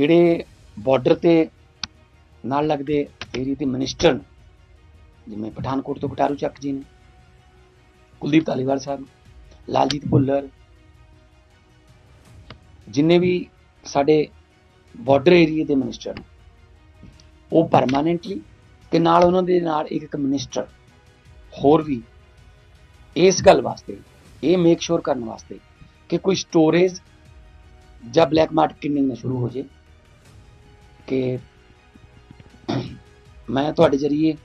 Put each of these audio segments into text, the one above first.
ਜਿਹੜੇ ਬਾਰਡਰ ਤੇ ਨਾਲ ਲੱਗਦੇ ਏਰੀਏ ਦੇ ਮਿਨਿਸਟਰ ਨੇ, ਜਿਵੇਂ ਪਠਾਨਕੋਟ ਤੋਂ ਕਟਾਰੂ ਚੱਕ ਜੀ ਨੇ ਕੁਲਦੀਪ ਧਾਲੀਵਾਲ ਸਾਹਿਬ ਲਾਲਜੀਤ ਭੁੱਲਰ ਜਿੰਨੇ ਵੀ ਸਾਡੇ ਬਾਰਡਰ ਏਰੀਏ ਦੇ ਮਿਨਿਸਟਰ ਨੇ ਉਹ ਪਰਮਾਨੈਂਟਲੀ ਤੇ ਨਾਲ ਉਹਨਾਂ ਦੇ ਨਾਲ ਇੱਕ ਇੱਕ ਮਿਨਿਸਟਰ ਹੋਰ ਵੀ ਇਸ ਗੱਲ ਵਾਸਤੇ ਇਹ ਮੇਕ ਸ਼ੋਰ ਕਰਨ ਵਾਸਤੇ ਕਿ ਕੋਈ ਸਟੋਰੇਜ ਜਾਂ ਬਲੈਕ ਮਾਰਕੀਟਿੰਗ ਨਾ ਸ਼ੁਰੂ ਹੋ ਜੇ ਕਿ ਮੈਂ ਤੁਹਾਡੇ ਜਰੀਏ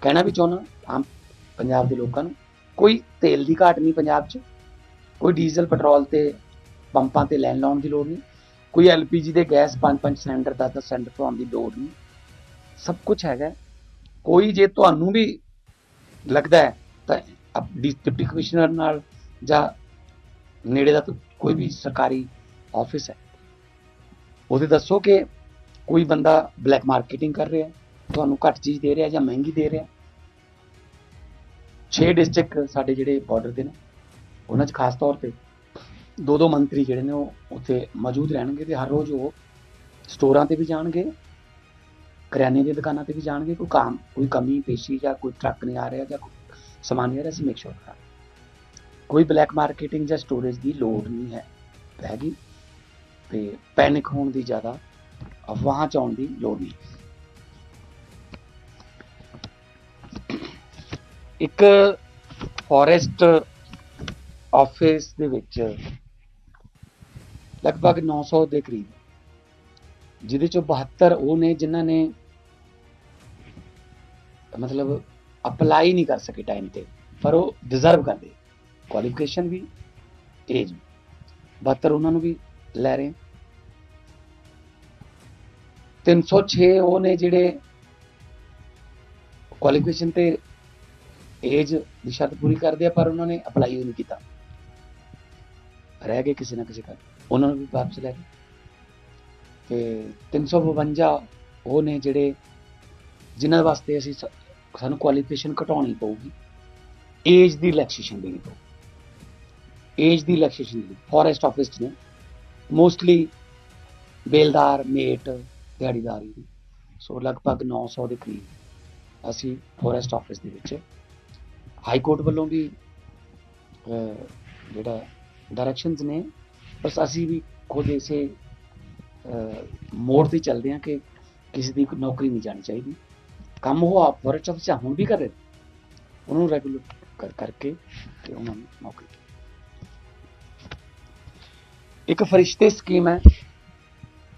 ਕਹਿਣਾ ਵੀ ਚਾਹੁੰਦਾ ਆਮ ਪੰਜਾਬ ਦੇ ਲੋਕਾਂ ਨੂੰ, ਕੋਈ ਤੇਲ ਦੀ ਘਾਟ ਨਹੀਂ ਪੰਜਾਬ 'ਚ, ਕੋਈ ਡੀਜ਼ਲ, ਪੈਟਰੋਲ ਤੇ ਪੰਪਾਂ ਤੇ ਲੈਣ ਲਾਉਣ ਦੀ ਲੋੜ ਨਹੀਂ, ਕੋਈ ਐਲਪੀਜੀ ਦੇ ਗੈਸ 5-5 ਸਿਲੰਡਰ 10-10 ਸਿਲੰਡਰ ਤੋਂ ਦੀ ਲੋੜ ਨਹੀਂ, ਸਭ ਕੁਝ ਹੈਗਾ ਕੋਈ ਜੇ ਤੁਹਾਨੂੰ ਵੀ ਲੱਗਦਾ ਹੈ, ਤਾਂ ਅਪ- ਡਿਪਟੀ ਕਮਿਸ਼ਨਰ ਨਾਲ ਜਾਂ ਨੇੜੇ ਦਾ ਕੋਈ ਵੀ ਸਰਕਾਰੀ ਆਫਿਸ ਹੈ, ਉਹਦੇ ਦੱਸੋ ਕਿ ਕੋਈ ਬੰਦਾ ਬਲੈਕ ਮਾਰਕੀਟਿੰਗ ਕਰ ਰਿਹਾ, ਤੁਹਾਨੂੰ ਘੱਟ ਚੀਜ਼ ਦੇ ਰਿਹਾ ਜਾਂ ਮਹਿੰਗੀ ਦੇ ਰਿਹਾ। 6 ਡਿਸਟ੍ਰਿਕਟ ਸਾਡੇ ਜਿਹੜੇ ਬਾਰਡਰ ਦੇ ਨੇ, ਉਹਨਾਂ 'ਚ ਖਾਸ ਤੌਰ ਤੇ ਦੋ ਦੋ ਮੰਤਰੀ ਜਿਹੜੇ ਨੇ ਉਹ ਉੱਥੇ ਮੌਜੂਦ ਰਹਿਣਗੇ ਤੇ ਹਰ ਰੋਜ਼ ਉਹ ਸਟੋਰਾਂ ਤੇ ਵੀ ਜਾਣਗੇ, ਕਰਿਆਨੇ ਦੀਆਂ ਦੁਕਾਨਾਂ ਤੇ ਵੀ ਜਾਣਗੇ, ਕੋਈ ਕੰਮ, ਕੋਈ ਕਮੀ, ਪੇਸ਼ੀ ਜਾਂ ਕੋਈ ਟਰੱਕ ਨਹੀਂ ਆ ਰਿਹਾ ਜਾਂ ਕੋਈ ਸਮਾਨ ਨਹੀਂ ਆ ਰਿਹਾ, ਅਸੀਂ ਮੇਕ ਸ਼ੋਰ ਕਰਾਂ ਕੋਈ ਬਲੈਕ ਮਾਰਕੀਟਿੰਗ ਜਾਂ ਸਟੋਰੇਜ ਦੀ ਲੋੜ ਨਹੀਂ ਹੈ ਹੈਗੀ ਤੇ ਪੈਨਿਕ ਹੋਣ ਦੀ ਜ਼ਿਆਦਾ ਅਫਵਾਹਾਂ ਚ ਆਉਣ ਦੀ ਲੋੜ ਨਹੀਂ। ਇੱਕ ਫੋਰੈਸਟ ਆਫਿਸ ਦੇ ਵਿੱਚ ਲਗਭਗ 900 ਦੇ ਕਰੀਬ, ਜਿਹਦੇ ਚੋਂ 72 ਉਹ ਨੇ ਜਿਨ੍ਹਾਂ ਨੇ ਮਤਲਬ ਅਪਲਾਈ ਨਹੀਂ ਕਰ ਸਕੇ ਟਾਈਮ ਤੇ, ਪਰ ਉਹ ਡਿਜ਼ਰਵ ਕਰਦੇ। ਕੁਆਲੀਫਿਕੇਸ਼ਨ ਵੀ ਏਜ ਵੀ। 72 ਉਹਨਾਂ ਨੂੰ ਵੀ ਲੈ ਰਹੇ। 306 ਉਹ ਨੇ ਜਿਹੜੇ ਕੁਆਲੀਫਿਕੇਸ਼ਨ ਤੇ ਏਜ ਦੀ ਸ਼ਰਤ ਪੂਰੀ ਕਰਦੇ ਆ, ਪਰ ਉਹਨਾਂ ਨੇ ਅਪਲਾਈ ਨਹੀਂ ਕੀਤਾ। ਰਹਿ ਗਏ ਕਿਸੇ ਨਾ ਕਿਸੇ ਕਰ ਉਹਨਾਂ ਨੂੰ ਵੀ ਵਾਪਸ ਲੈ ਗਏ। ਤੇ 352 ਉਹ ਨੇ ਜਿਹੜੇ, ਜਿਨ੍ਹਾਂ ਵਾਸਤੇ ਅਸੀਂ ਸ- ਸਾਨੂੰ ਕੁਆਲੀਫਿਕੇਸ਼ਨ ਘਟਾਉਣੀ ਪਊਗੀ ਏਜ ਦੀ ਰਿਲੈਕਸੇਸ਼ਨ ਦੇਣੀ ਪਊ। ਏਜ ਦੀ ਰਿਲੈਕਸੇਸ਼ਨ ਦੀ ਫੋਰੈਸਟ ਆਫਿਸ ਨੇ। ਮੋਸਟਲੀ ਬੇਲਦਾਰ, ਮੇਟ ਦਿਹਾੜੀਦਾਰੀ ਦੀ। ਸੋ ਲਗਭਗ 900 ਦੇ ਕਰੀਬ ਅਸੀਂ ਫੋਰੈਸਟ ਆਫਿਸ ਦੇ ਵਿੱਚ ਹਾਈ ਕੋਰਟ ਵੱਲੋਂ ਵੀ ਜਿਹੜਾ ਡਾਇਰੈਕਸ਼ਨਸ ਨੇ, ਬਸ ਅਸੀਂ ਵੀ ਖੁਦ ਇਸੇ ਮੋੜ ਤੇ ਚੱਲਦੇ ਹਾਂ ਕਿ ਕਿਸੇ ਦੀ ਨੌਕਰੀ ਨਹੀਂ ਜਾਣੀ ਚਾਹੀਦੀ। ਕੰਮ ਉਹ ਆਪ ਫੋਰੈਸਟ ਆਫਿਸ 'ਚ ਹੁਣ ਵੀ ਕਰ ਰਹੇ ਨੇ। ਉਹਨੂੰ ਰੈਗੂਲਰ ਕਰਕੇ ਤੇ ਉਹਨਾਂ ਨੂੰ ਨੌਕਰੀ। ਇੱਕ ਫਰਿਸ਼ਤੇ ਸਕੀਮ ਹੈ।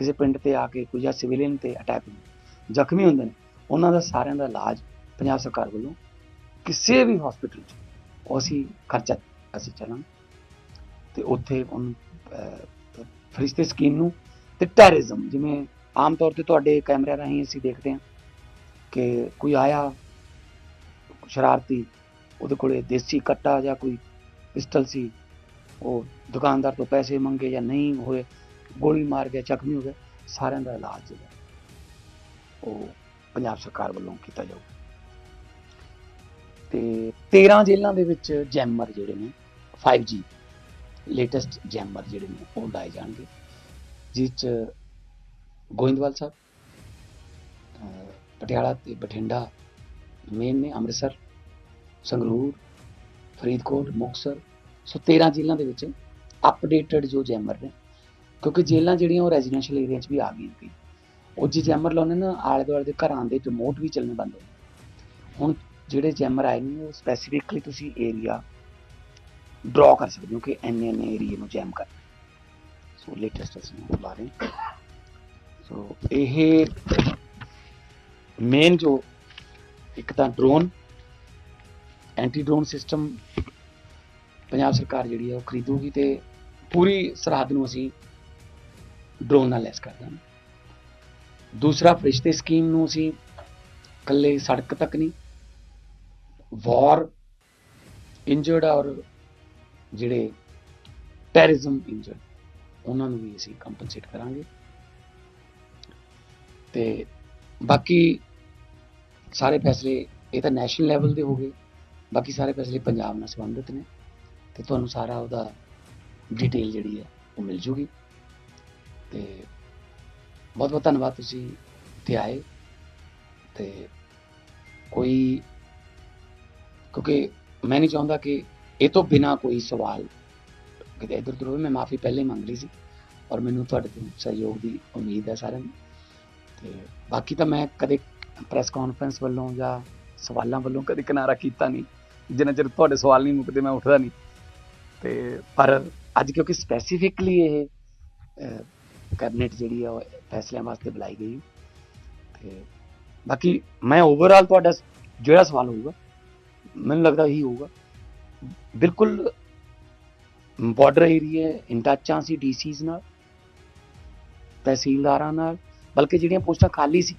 ਕਿਸੇ ਪਿੰਡ ਤੇ ਆ ਕੇ ਕੋਈ ਜਾਂ ਸਿਵਿਲੀਅਨ ਤੇ ਅਟੈਕ ਜ਼ਖਮੀ ਹੁੰਦੇ ਨੇ ਉਹਨਾਂ ਦਾ ਸਾਰਿਆਂ ਦਾ ਇਲਾਜ ਪੰਜਾਬ ਸਰਕਾਰ ਵੱਲੋਂ ਕਿਸੇ ਵੀ ਹਸਪੀਟਲ 'ਚ ਉਹ ਅਸੀਂ ਖਰਚਾ ਅਸੀਂ ਚੱਲਾਂਗੇ। ਤੇ ਉੱਥੇ ਉਹਨੂੰ ਅਹ, ਫਰਿਸ਼ਤੇ ਸਕੀਮ ਨੂੰ ਤੇ ਟੈਰਰਿਜ਼ਮ ਜਿਵੇਂ ਆਮ ਤੌਰ ਤੇ ਤੁਹਾਡੇ ਕੈਮਰੇ ਰਾਹੀਂ ਅਸੀਂ ਦੇਖਦੇ ਹਾਂ ਕਿ ਕੋਈ ਆਇਆ ਸ਼ਰਾਰਤੀ ਉਹਦੇ ਕੋਲੇ ਦੇਸੀ ਕੱਟਾ ਜਾਂ ਕੋਈ ਪਿਸਟਲ ਸੀ ਉਹ ਦੁਕਾਨਦਾਰ ਤੋਂ ਪੈਸੇ ਮੰਗੇ ਜਾਂ ਨਹੀਂ ਹੋਏ ਗੋਲੀ ਮਾਰ ਗਿਆ, ਜ਼ਖਮੀ ਹੋ ਗਿਆ, ਸਾਰਿਆਂ ਦਾ ਇਲਾਜ ਜਿਹੜਾ ਉਹ ਪੰਜਾਬ ਸਰਕਾਰ ਵੱਲੋਂ ਕੀਤਾ ਜਾਊਗਾ ਤੇ 13 ਜੇਲ੍ਹਾਂ ਦੇ ਵਿੱਚ ਜੈਮਰ ਜਿਹੜੇ ਨੇ 5G ਲੇਟੈਸਟ ਜੈਮਰ ਜਿਹੜੇ ਨੇ ਉਹ ਲਾਏ ਜਾਣਗੇ, ਜਿਸ ਚ ਗੋਇੰਦਵਾਲ ਸਾਹਿਬ ਪਟਿਆਲਾ ਤੇ ਬਠਿੰਡਾ ਮੇਨ ਨੇ, ਅੰਮ੍ਰਿਤਸਰ, ਸੰਗਰੂਰ, ਫਰੀਦਕੋਟ, ਮੁਕਤਸਰ। ਸੋ 13 ਜ਼ਿਲ੍ਹਿਆਂ ਦੇ ਵਿੱਚ ਅਪਡੇਟਡ ਜੋ ਜੈਮਰ ਨੇ ਕਿਉਂਕਿ ਜੇਲ੍ਹਾਂ ਜਿਹੜੀਆਂ ਉਹ ਰੈਜ਼ੀਡੈਂਸ਼ੀਅਲ ਏਰੀਆ 'ਚ ਵੀ ਆ ਗਈਆਂ ਸੀ। ਉਹ ਜੇ ਜੈਮਰ ਲਾਉਣੇ ਨਾ ਆਲੇ ਦੁਆਲੇ ਦੇ ਘਰਾਂ ਦੇ ਰਿਮੋਟ ਵੀ ਚੱਲਣੇ ਬੰਦ ਹੋ ਗਏ। ਹੁਣ ਜਿਹੜੇ ਜੈਮਰ ਆਏ ਨੇ, ਉਹ ਸਪੈਸੀਫਿਕਲੀ ਤੁਸੀਂ ਏਰੀਆ ਡਰਾ ਕਰ ਸਕਦੇ ਹੋ ਕਿ ਐਨੇ ਐਨੇ ਏਰੀਏ ਨੂੰ ਜੈਮ ਕਰ ਸੋ ਲੇਟੈਸਟ ਅਸੀਂ ਉਹ ਲਾ ਰਹੇ ਸੋ ਇਹ ਮੇਨ ਜੋ ਇੱਕ ਤਾਂ drone anti drone system Punjab ਸਰਕਾਰ ਜਿਹੜੀ ਹੈ ਉਹ ਖਰੀਦੂਗੀ ਤੇ ਪੂਰੀ ਸਰਹੱਦ ਨੂੰ ਅਸੀਂ ਡਰੋਨ ਨਾਲ ਲੈਸ ਕਰ ਦਾਂਗੇ ਦੂਸਰਾ ਫਰਿਸ਼ਤੇ ਸਕੀਮ ਨੂੰ ਅਸੀਂ ਇਕੱਲੇ ਸੜਕ ਤੱਕ ਨਹੀਂ ਵਾਰ ਇੰਜਰਡ ਔਰ ਜਿਹੜੇ ਟੈਰਰਿਜ਼ਮ ਇੰਜਰਡ ਉਹਨਾਂ ਨੂੰ ਵੀ ਅਸੀਂ ਕੰਪਨਸੇਟ ਕਰਾਂਗੇ। ਤੇ ਬਾਕੀ ਸਾਰੇ ਫੈਸਲੇ ਇਹ ਤਾਂ ਨੈਸ਼ਨਲ ਲੈਵਲ ਦੇ ਹੋ ਗਏ। ਬਾਕੀ ਸਾਰੇ ਫੈਸਲੇ ਪੰਜਾਬ ਨਾਲ ਸੰਬੰਧਿਤ ਨੇ। ਤੇ ਤੁਹਾਨੂੰ ਸਾਰਾ ਉਹਦਾ ਡਿਟੇਲ ਜਿਹੜੀ ਹੈ ਉਹ ਮਿਲ ਜੂਗੀ। ਤੇ ਬਹੁਤ ਬਹੁਤ ਧੰਨਵਾਦ ਤੁਸੀਂ ਇੱਥੇ ਆਏ ਤੇ ਕੋਈ, ਕਿਉਂਕਿ ਮੈਂ ਨਹੀਂ ਚਾਹੁੰਦਾ ਕਿ ਇਹ ਤੋਂ ਬਿਨਾ ਕੋਈ ਸਵਾਲ ਕਿਤੇ ਇੱਧਰ ਉੱਧਰ ਹੋਵੇ, ਮੈਂ ਮਾਫੀ ਪਹਿਲੇ ਹੀ ਮੰਗ ਲਈ ਸੀ ਔਰ ਮੈਨੂੰ ਤੁਹਾਡੇ ਤੋਂ ਸਹਿਯੋਗ ਦੀ ਉਮੀਦ ਹੈ ਸਾਰਿਆਂ ਨੂੰ। ਤੇ ਬਾਕੀ ਤਾਂ ਮੈਂ ਕਦੇ ਪ੍ਰੈਸ ਕਾਨਫਰੰਸ ਵੱਲੋਂ ਜਾਂ ਸਵਾਲਾਂ ਵੱਲੋਂ ਕਦੇ ਕਿਨਾਰਾ ਕੀਤਾ ਨਹੀਂ, ਜਿੰਨਾ ਚਿਰ ਤੁਹਾਡੇ ਸਵਾਲ ਨਹੀਂ ਮੁੱਕਦੇ ਮੈਂ ਉੱਠਦਾ ਨਹੀਂ। ਤੇ ਪਰ ਅੱਜ ਕਿਉਂਕਿ ਸਪੈਸੀਫਿਕਲੀ ਇਹ ਕੈਬਨਿਟ ਜਿਹੜੀ ਆ ਉਹ ਫੈਸਲਿਆਂ ਵਾਸਤੇ ਬੁਲਾਈ ਗਈ ਤੇ ਬਾਕੀ ਮੈਂ ਓਵਰਆਲ ਤੁਹਾਡਾ ਜਿਹੜਾ ਸਵਾਲ ਹੋਊਗਾ, ਮੈਨੂੰ ਲੱਗਦਾ ਇਹੀ ਹੋਊਗਾ। ਬਿਲਕੁਲ ਬਾਰਡਰ ਏਰੀਆ ਇਨ ਟੱਚਾਂ ਸੀ ਡੀਸੀਜ਼ ਨਾਲ, ਤਹਿਸੀਲਦਾਰਾਂ ਨਾਲ, ਬਲਕਿ ਜਿਹੜੀਆਂ ਪੋਸਟਾਂ ਖਾਲੀ ਸੀ,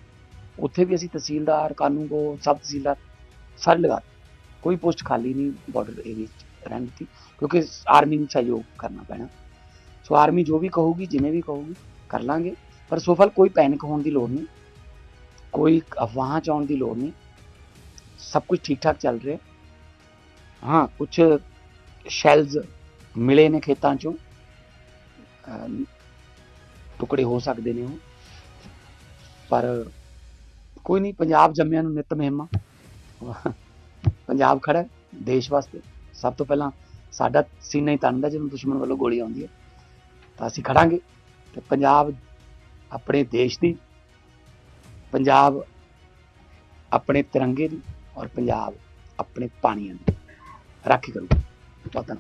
ਉੱਥੇ ਵੀ ਅਸੀਂ ਤਹਿਸੀਲਦਾਰ ਕਾਨੂੰਗੋ ਸਬ ਤਹਿਸੀਲਦਾਰ ਸਾਰੇ ਲਗਾ ਕੋਈ ਪੋਸਟ ਖਾਲੀ ਨਹੀਂ ਬਾਰਡਰ ਏਰੀਆ 'ਚ ਰਹਿਣ ਦਿੱਤੀ, ਕਿਉਂਕਿ ਆਰਮੀ ਨੂੰ ਸਹਿਯੋਗ ਕਰਨਾ ਪੈਣਾ। ਸੋ ਆਰਮੀ ਜੋ ਵੀ ਕਹੂਗੀ, ਜਿਵੇਂ ਵੀ ਕਹੂਗੀ, ਕਰ ਲਾਂਗੇ। ਪਰ ਸੋਫਲ ਕੋਈ ਪੈਨਿਕ ਹੋਣ ਦੀ ਲੋੜ ਨਹੀਂ। ਕੋਈ ਅਫਵਾਹਾਂ ਚ ਆਉਣ ਦੀ ਲੋੜ ਨਹੀਂ। ਸਭ ਕੁਝ ਠੀਕ ਠਾਕ ਚੱਲ ਰਿਹਾ। ਹਾਂ ਕੁਝ ਸ਼ੈਲਸ ਮਿਲੇ ਨੇ ਖੇਤਾਂ ਚੋਂ। ਟੁਕੜੇ ਹੋ ਸਕਦੇ ਨੇ ਉਹ। ਪਰ ਕੋਈ ਨਹੀਂ, ਪੰਜਾਬ ਜੰਮਿਆਂ ਨੂੰ ਨਿਤ ਮਹਿਮਾ। ਪੰਜਾਬ ਖੜਾ ਦੇਸ਼ ਵਾਸਤੇ। ਸਭ ਤੋਂ ਪਹਿਲਾਂ ਸਾਡਾ ਸੀਨਾ ਹੀ ਤਣਦਾ ਜਦੋਂ ਦੁਸ਼ਮਣ ਵੱਲੋਂ ਗੋਲੀ ਆਉਂਦੀ ਹੈ। ਤਾਂ ਅਸੀਂ ਖੜਾਂਗੇ ਤੇ ਪੰਜਾਬ ਆਪਣੇ ਦੇਸ਼ ਦੀ, ਪੰਜਾਬ ਆਪਣੇ ਤਿਰੰਗੇ ਦੀ ਔਰ ਪੰਜਾਬ ਆਪਣੇ ਪਾਣੀਆਂ ਦੀ। ਰਾਖੀ ਕਰੂਗਾ ਧੰਨਵਾਦ।